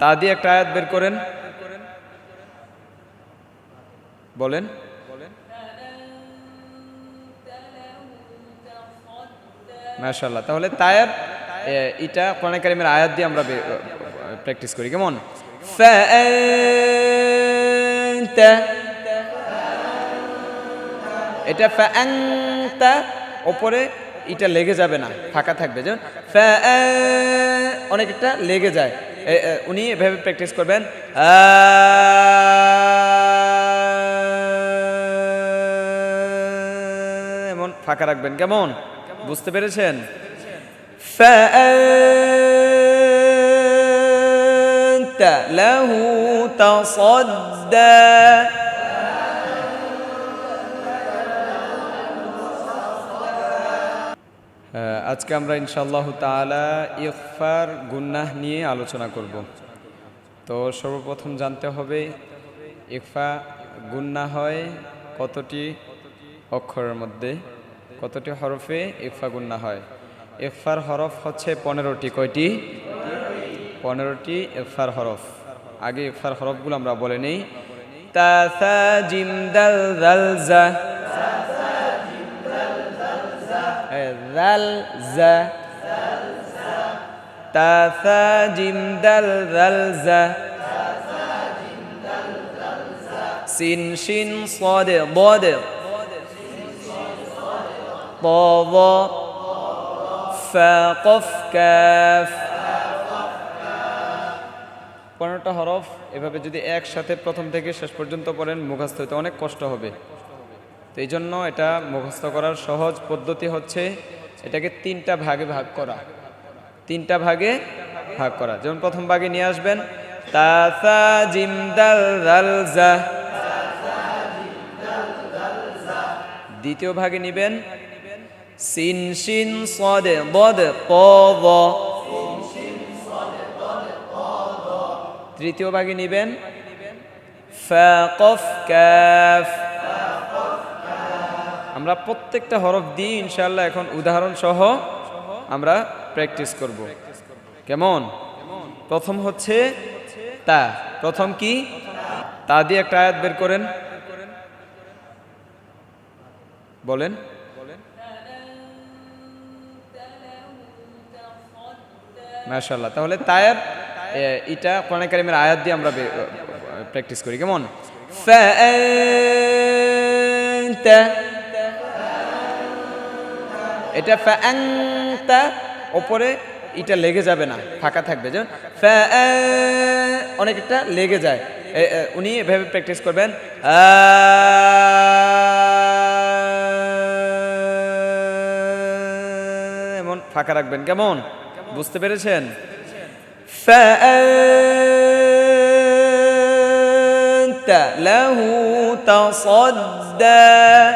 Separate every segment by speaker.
Speaker 1: তা দিয়ে একটা আয়াত বের করেন। বলেন। মাশাল্লাহ তাহলে তায়ের এটা কোরআনে কারিমের আয়াত দিয়ে আমরা প্র্যাকটিস করি, কেমন? এটা ফ্যাংতা ওপরে এটা লেগে যাবে না, ফাঁকা থাকবে, যেমন ফ্যা অনেকটা লেগে যায়। উনি এভাবে প্র্যাকটিস করবেন আ- এমন ফাঁকা রাখবেন কেমন বুঝতে পেরেছেন فأنت له تصدى আজকে আমরা ইনশাআল্লাহ তাআলা ইগফার গুন্নাহ নিয়ে আলোচনা করব। তো সর্বপ্রথম জানতে হবে ইকফা গুন্না হয় কতটি অক্ষরের মধ্যে? কতটি হরফে ইকফা গুন্না হয়? ইকফার হরফ হচ্ছে পনেরোটি, কয়টি? পনেরোটি ইকফার হরফ। আগে ইকফার হরফগুলো আমরা বলে নিই। তা দাল জা দাল জা তা সা জিম দাল দাল জা সিন শিন صاد ضاد ضاد فا قف كاف পনেরোটা হরফ এভাবে যদি একসাথে প্রথম থেকে শেষ পর্যন্ত পড়েন মুখস্থ হইতে অনেক কষ্ট হবে তো এই জন্য এটা মুখস্থ করার সহজ পদ্ধতি হচ্ছে এটাকে তিনটা ভাগে ভাগ করা। তিনটা ভাগে ভাগ করা। যেমন প্রথম ভাগে নিয়ে আসবেন, তাসা দ্বিতীয় ভাগে নিবেন, সিন শিন সদে বদ ব। তৃতীয় ভাগে নিবেন, ফা কফ কাফ আমরা প্রত্যেকটা হরফ দিয়ে ইনশাল্লাহ এখন উদাহরণ সহ আমরা প্র্যাকটিস করব। কেমন? প্রথম হচ্ছে তা। প্রথম কি? তা দিয়ে একটা আয়াত বের করেন। বলেন। মাশাল্লাহ তাহলে তায়ের এটা কোরআন কারিমের আয়াত দিয়ে আমরা প্র্যাকটিস করি। কেমন? ফ্যা এটা فأنت ওপরে এটা লেগে যাবে না ফাঁকা থাকবে যেমন فأ- অনেকটা লেগে যায় এ- এ, উনি এভাবে প্র্যাকটিস করবেন আ- এমন ফাঁকা রাখবেন কেমন বুঝতে পেরেছেন فأنت له تصدى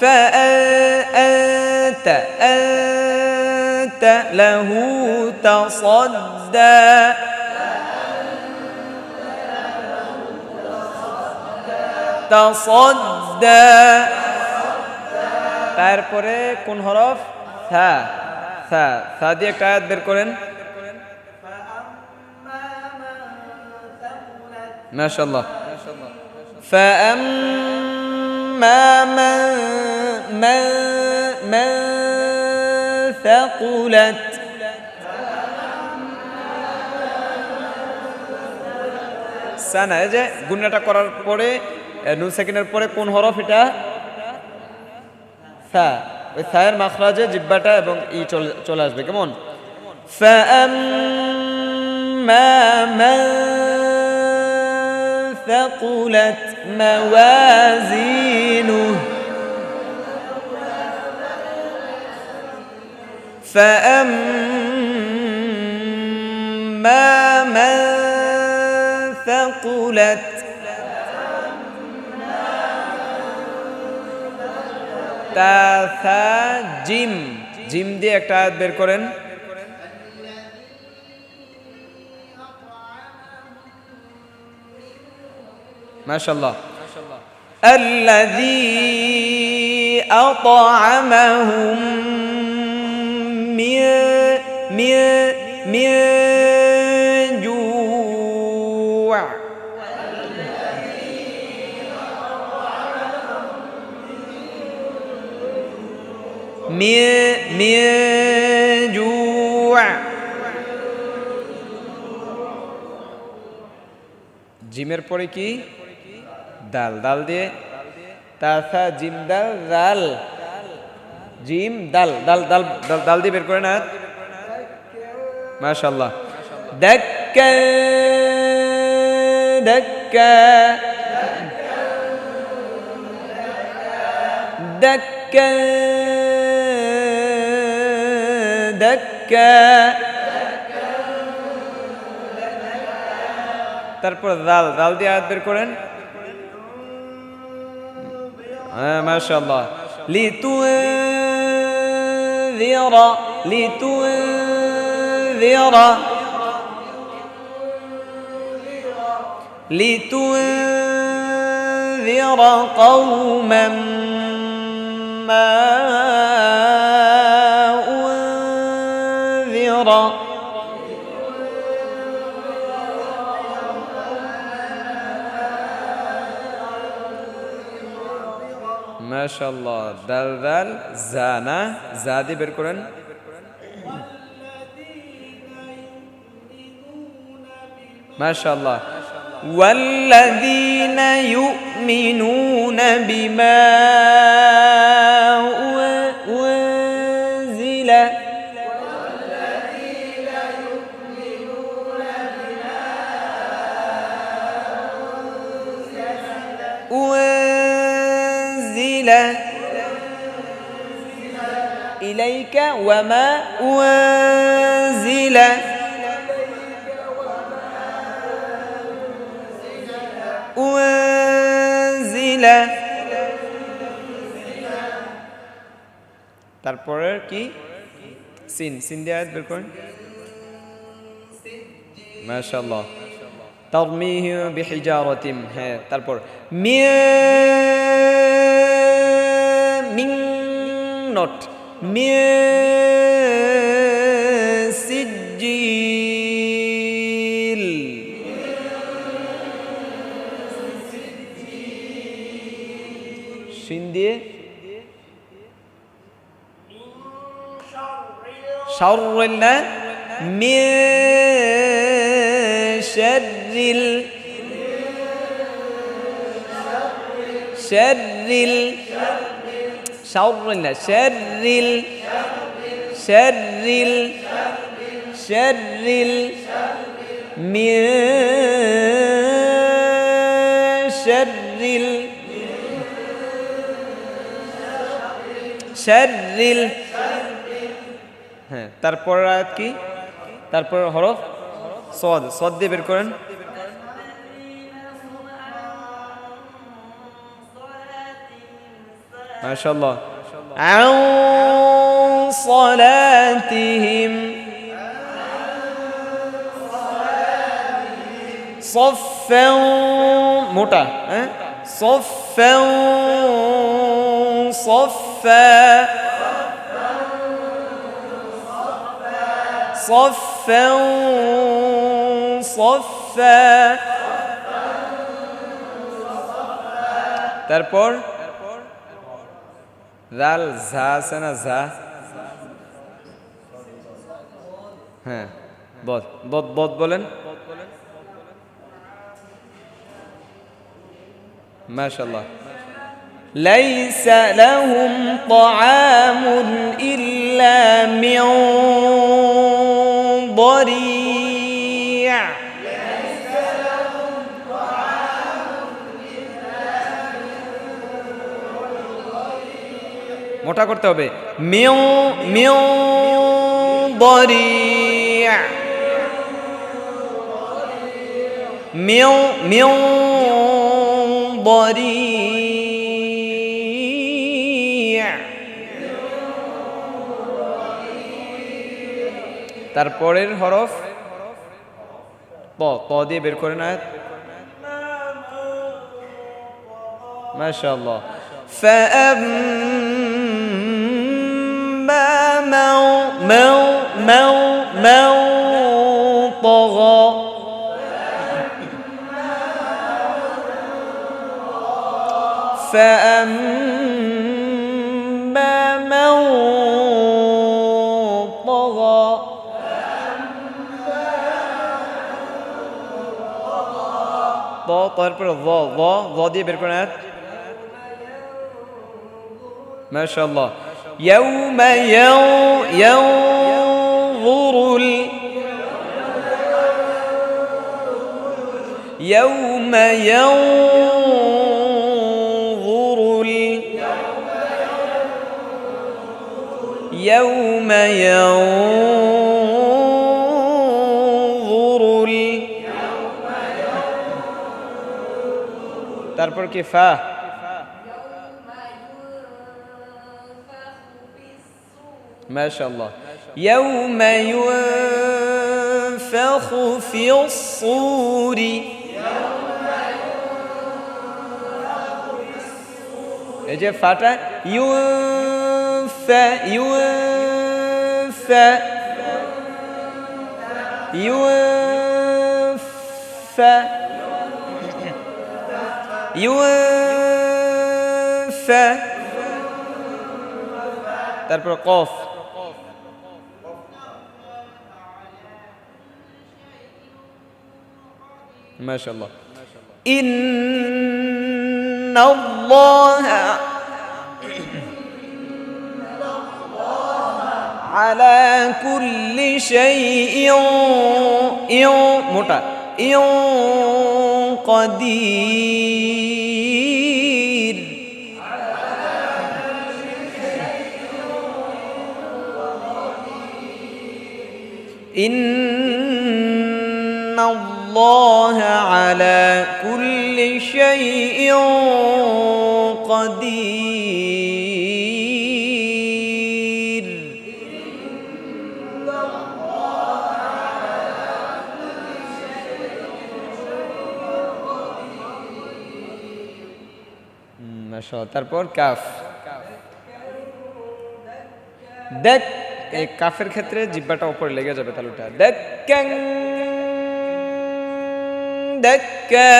Speaker 1: فأنت أنت له تصدى تصدى তারপরে কোন হরফ থা থা থা দিয়ে একটা আয়াত বের করেন মাশাআল্লাহ فأما من من من ثقلت সানা এই যে গুণাটা করার পরে এ, নুন সেকেন্ডের পরে কোন হরফ এটা ফা ওই ফায়ের মাখরাজে জিব্বাটা এবং ই চলে চলে আসবে কেমন فأما من ثقلت موازينه فأما من ثقلت তা থা জিম জিম দিয়ে একটা আয়াত বের করেন মাশাল্লাহ الذي أطعمهم من من من جوع من من جوع জিমের পরে কি দাল দাল দিয়ে তাসা, জিম দাল দাল জিম দাল দাল দাল দাল দাল দিয়ে বের করে না? মাশাল্লাহ দাক্কা দাক্কা দাক্কা দাক্কা তারপর দাল দাল দিয়ে আয়াত বের করেন। آه، ما شاء الله. لتنذر لتنذر لتنذر قوما ما মাশাল্লাহ দাল দাল জানা জা দিয়ে বের করেন মাশাল্লাহ والذين يؤمنون بما أنزل أنزل إليك وما أنزل أنزل তারপরে কি সিন সিন দিয়ে আয়াত বের করেন মাশাআল্লাহ তরমিহি বিহিজারাতিম হ্যাঁ তারপর মিয়া নট মিয়া সিজিল শিন দিয়ে শাররিল না মিন শাররিল শাররিল শাররিল না শাররিল শাররিল শাররিল মিন শাররিল শাররিল হ্যাঁ তারপর কি? তারপর হরফ? সদ সদ দিয়ে বের করেন। মাশাল্লাহ عن صلاتهم صفا মোটা হ্যাঁ صفا صفا صفا صفا তারপর জাল ঝা আছে না ঝা হ্যাঁ বদ বদ বদ বলেন মাশাল্লাহ ليس لهم طعام إلا من ضريع মোটা করতে হবে মেও মেও ضريع মেও মেও ضريع তারপরের হরফ ত ত দিয়ে বের করে না মাশাআল্লাহ فأما من মাও মাও মাও طغى فأما من طغى ض তারপরে ض ض ض দিয়ে বের করে আয়াত মাশাআল্লাহ يوم يو ينظر ال يوم ينظر ال يوم ينظر ال তারপর কি ফা ما شاء الله يوم ينفخ في الصور এই যে ফাটা ইউফা ইউফা ইউফা ইউফা তারপর কফ ما شاء الله. إن الله على كل شيء قدير إن الله على كل شيء قدير মাশাআল্লাহ তারপর কাফ দেখ এই কাফের ক্ষেত্রে জিব্বাটা উপরে লেগে যাবে তালুটা দেক্কাং দেক্কা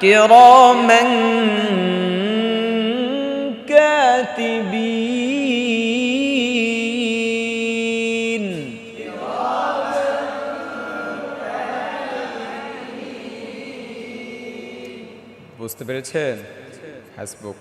Speaker 1: কিরামান কাতিবিন বুঝতে পেরেছেন হাসবুক